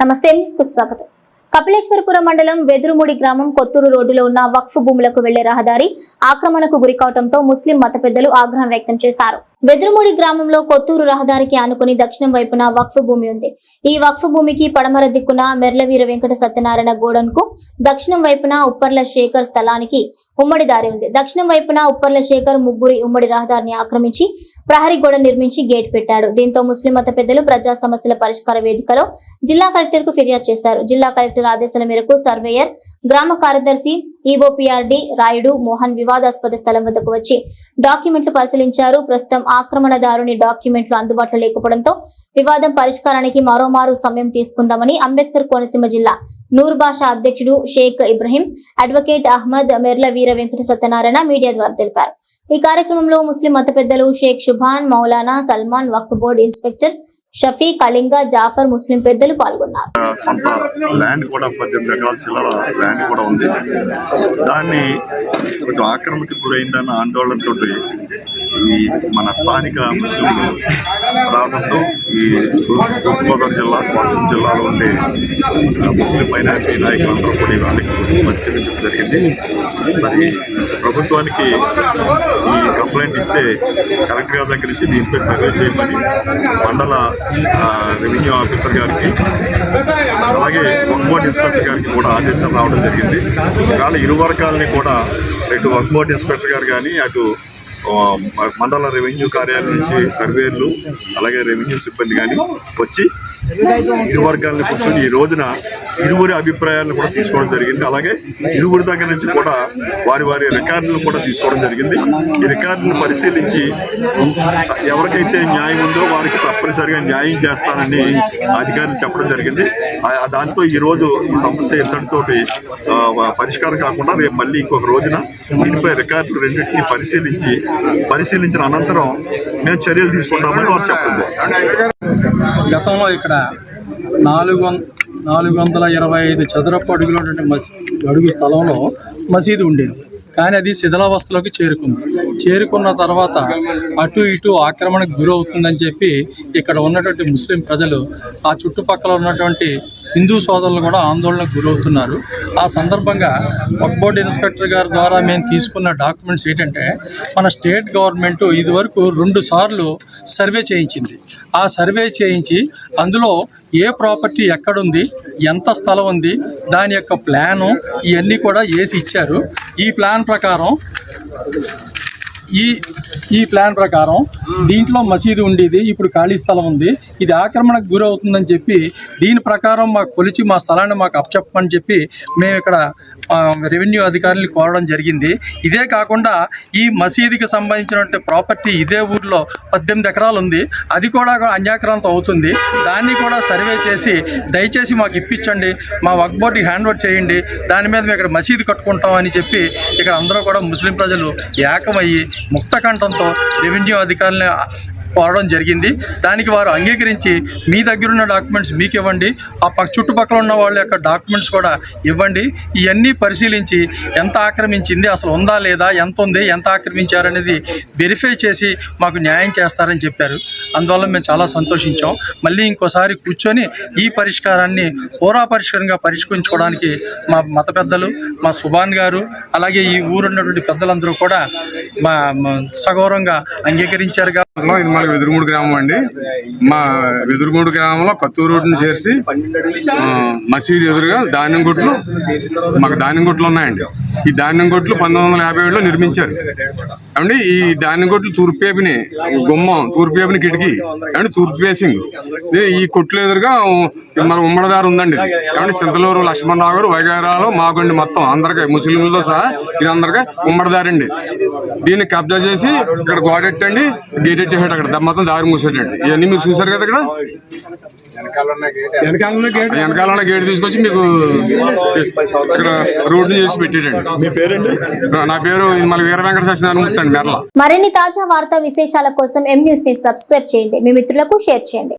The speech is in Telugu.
నమస్తే న్యూస్కు స్వాగతం. కపిలేశ్వరపురం మండలం వెదురుముడి గ్రామం కొత్తూరు రోడ్డులో ఉన్న వక్ఫ్ భూములకు వెళ్ళే రహదారి ఆక్రమణకు గురి కావడంతో ముస్లిం మత పెద్దలు ఆగ్రహం వ్యక్తం చేశారు. వెదురుముడి గ్రామంలో కొత్తూరు రహదారికి ఆనుకుని దక్షిణం వైపున వక్ఫ్ భూమి ఉంది. ఈ వక్ఫ్ భూమికి పడమర దిక్కున మెర్లవీర వెంకట సత్యనారాయణ గోడన్కు దక్షిణం వైపున ఉప్పర్ల శేఖర్ స్థలానికి ఉమ్మడి దారి ఉంది. దక్షిణం వైపున ఉప్పర్ల శేఖర్ ముగ్గురి ఉమ్మడి రహదారిని ఆక్రమించి ప్రహరీ గోడ నిర్మించి గేట్ పెట్టాడు. దీంతో ముస్లిం మత పెద్దలు ప్రజా సమస్యల పరిష్కార వేదికలో జిల్లా కలెక్టర్కు ఫిర్యాదు చేశారు. జిల్లా కలెక్టర్ ఆదేశాల మేరకు సర్వేయర్ గ్రామ కార్యదర్శి ఈఓపీఆర్డి రాయుడు మోహన్ వివాదాస్పద స్థలం వద్దకు వచ్చి డాక్యుమెంట్లు పరిశీలించారు. ప్రస్తుతం ఆక్రమణదారుని డాక్యుమెంట్లు అందుబాటులో లేకపోవడంతో వివాదం పరిష్కారానికి మరోమారు సమయం తీసుకుందామని అంబేద్కర్ కోనసీమ జిల్లా నూర్ బాషా అధ్యక్షుడు షేక్ ఇబ్రహీం అడ్వకేట్ అహ్మద్ మెర్ల వీర వెంకట సత్యనారాయణ మీడియా ద్వారా తెలిపారు. ఈ కార్యక్రమంలో ముస్లిం మత పెద్దలు షేక్ షుభాన్ మౌలానా సల్మాన్ వక్ఫ్ బోర్డు ఇన్స్పెక్టర్ షఫీ కళింగ జాఫర్ ముస్లిం పెద్దలు పాల్గొన్నారు. కొంత ల్యాండ్ కూడా పద్దెనిమిది ఎకరాల చిల్లర ల్యాండ్ కూడా ఉంది. దాన్ని ఆక్రమణకు గురైందన్న ఆందోళనతో ఈ మన స్థానిక ముస్లింలు రావడంతో ఈ తూర్పుగోదావరి జిల్లా కోనసీమ జిల్లాలో ఉండే ముస్లిం మైనారిటీ నాయకులందరూ కూడా ఇవాళకి వచ్చి పరిశీలించడం జరిగింది. మరి ప్రభుత్వానికి ఈ కంప్లైంట్ ఇస్తే కలెక్టర్ గారి దగ్గర నుంచి దీనిపై సర్వే చేయమని మండల రెవెన్యూ ఆఫీసర్ గారికి అలాగే వక్బోర్డ్ ఇన్స్పెక్టర్ గారికి కూడా ఆదేశాలు రావడం జరిగింది. ఇవాళ ఇరు వర్గాలని కూడా ఇటు వక్బోర్డ్ ఇన్స్పెక్టర్ గారు కానీ అటు మండల రెవెన్యూ కార్యాలయం నుంచి సర్వేర్లు అలాగే రెవెన్యూ సిబ్బంది కానీ వచ్చి ఇరు వర్గాలను కూర్చొని ఈ రోజున ఇరువురి అభిప్రాయాలను కూడా తీసుకోవడం జరిగింది. అలాగే ఇరువురి దగ్గర నుంచి కూడా వారి వారి రికార్డులను కూడా తీసుకోవడం జరిగింది. ఈ రికార్డులను పరిశీలించి ఎవరికైతే న్యాయం ఉందో వారికి తప్పనిసరిగా న్యాయం చేస్తానని అధికారులు చెప్పడం జరిగింది. దాంతో ఈరోజు ఈ సమస్య ఇంతటితోటి పరిష్కారం కాకుండా రేపు మళ్ళీ ఇంకొక రోజున దీనిపై రికార్డులు రెండింటిని పరిశీలించి పరిశీలించిన అనంతరం మేము చర్యలు తీసుకుంటామని వారు చెప్పడం గతంలో ఇక్కడ నాలుగు నాలుగు వందల ఇరవై ఐదు చదరపు అడుగులోటువంటి మసీదు మసీ అడుగు స్థలంలో మసీదు ఉండేది. కానీ అది శిథిలావస్థలోకి చేరుకుంది. చేరుకున్న తర్వాత అటు ఇటు ఆక్రమణకు గురవుతుందని చెప్పి ఇక్కడ ఉన్నటువంటి ముస్లిం ప్రజలు ఆ చుట్టుపక్కల ఉన్నటువంటి హిందూ సోదరులు కూడా ఆందోళనకు గురవుతున్నారు. ఆ సందర్భంగా వక్బోర్డ్ ఇన్స్పెక్టర్ గారి ద్వారా మేము తీసుకున్న డాక్యుమెంట్స్ ఏంటంటే మన స్టేట్ గవర్నమెంట్ ఇదివరకు రెండు సార్లు సర్వే చేయించింది. ఆ సర్వే చేయించి అందులో ఏ ప్రాపర్టీ ఎక్కడుంది ఎంత స్థలం ఉంది దాని యొక్క ప్లాను ఇవన్నీ కూడా వేసి ఇచ్చారు. ఈ ప్లాన్ ప్రకారం ఈ ఈ ప్లాన్ ప్రకారం దీంట్లో మసీదు ఉండేది ఇప్పుడు ఖాళీ స్థలం ఉంది. ఇది ఆక్రమణకు గురవుతుందని చెప్పి దీని ప్రకారం మాకు కొలిచి మా స్థలాన్ని మాకు అప్పచెప్పమని చెప్పి మేము ఇక్కడ రెవెన్యూ అధికారులు కోరడం జరిగింది. ఇదే కాకుండా ఈ మసీదుకి సంబంధించినటువంటి ప్రాపర్టీ ఇదే ఊర్లో పద్దెనిమిది ఎకరాలు ఉంది. అది కూడా అన్యాక్రాంతం అవుతుంది. దాన్ని కూడా సర్వే చేసి దయచేసి మాకు ఇప్పించండి. మా వర్క్ బోర్డుకి హ్యాండ్ ఓవర్ చేయండి. దాని మీద మేము ఇక్కడ మసీదు కట్టుకుంటాం అని చెప్పి ఇక్కడ అందరూ కూడా ముస్లిం ప్రజలు ఏకమయ్యి ముక్త కంఠంతో రెవెన్యూ అధికారులను Yeah. కోరడం జరిగింది. దానికి వారు అంగీకరించి మీ దగ్గర ఉన్న డాక్యుమెంట్స్ మీకు ఇవ్వండి. ఆ పక్క చుట్టుపక్కల ఉన్న వాళ్ళ యొక్క డాక్యుమెంట్స్ కూడా ఇవ్వండి. ఇవన్నీ పరిశీలించి ఎంత ఆక్రమించింది అసలు ఉందా లేదా ఎంత ఉంది ఎంత ఆక్రమించారనేది వెరిఫై చేసి మాకు న్యాయం చేస్తారని చెప్పారు. అందువల్ల మేము చాలా సంతోషించాం. మళ్ళీ ఇంకోసారి కూర్చొని ఈ పరిష్కారాన్ని పూరా పరిష్కారంగా పరిష్కరించుకోవడానికి మా మత పెద్దలు మా సుభాన్ గారు అలాగే ఈ ఊరున్నటువంటి పెద్దలందరూ కూడా మా సగౌరవంగా అంగీకరించారు ఇది మన వెదురుమూడు గ్రామం అండి. మా వెదురుమూడు గ్రామంలో కత్తూరు రోడ్డును చేర్చి ఆ, మసీదు ఎదురుగా ధాన్యం గుట్లు మాకు ధాన్యం గుట్లు ఉన్నాయండి. ఈ ధాన్యం కొట్లు పంతొమ్మిది వందల యాభై ఏడులో నిర్మించారు. ఏమండి? ఈ ధాన్యం కొట్లు తూర్పుపేపిని గుమ్మం తూర్పుపేపిని కిటికీ ఏమండి? తూర్పు ఫేసింగ్ ఇది ఈ కొట్లు ఎదురుగా మన ఉమ్మడిదారు ఉందండి ఇది. సింతలూరు చింతలూరు లక్ష్మణరావు గారు వైగారాలు మాగండి మొత్తం అందరికీ ముస్లింలతో సహా ఇది అందరికీ ఉమ్మడిదారండి దీన్ని కబ్జా చేసి ఇక్కడ గోడెట్టండి గేట్ ఎట్టేసాడు అక్కడ మొత్తం దారి మూసేటండి. ఇవన్నీ మీరు చూసారు కదా ఇక్కడ? వెనకాల గేట్ తీసుకొచ్చి మీకు ఇక్కడ రోడ్డు చేసి పెట్టేటండి. మీ పేరేంటి? నా పేరు మన వీర వెంకట సత్యనారాయణ అండి మెరల. మరిన్ని తాజా వార్తా విశేషాల కోసం ఎం న్యూస్ని సబ్స్క్రైబ్ చేయండి. మీ మిత్రులకు షేర్ చేయండి.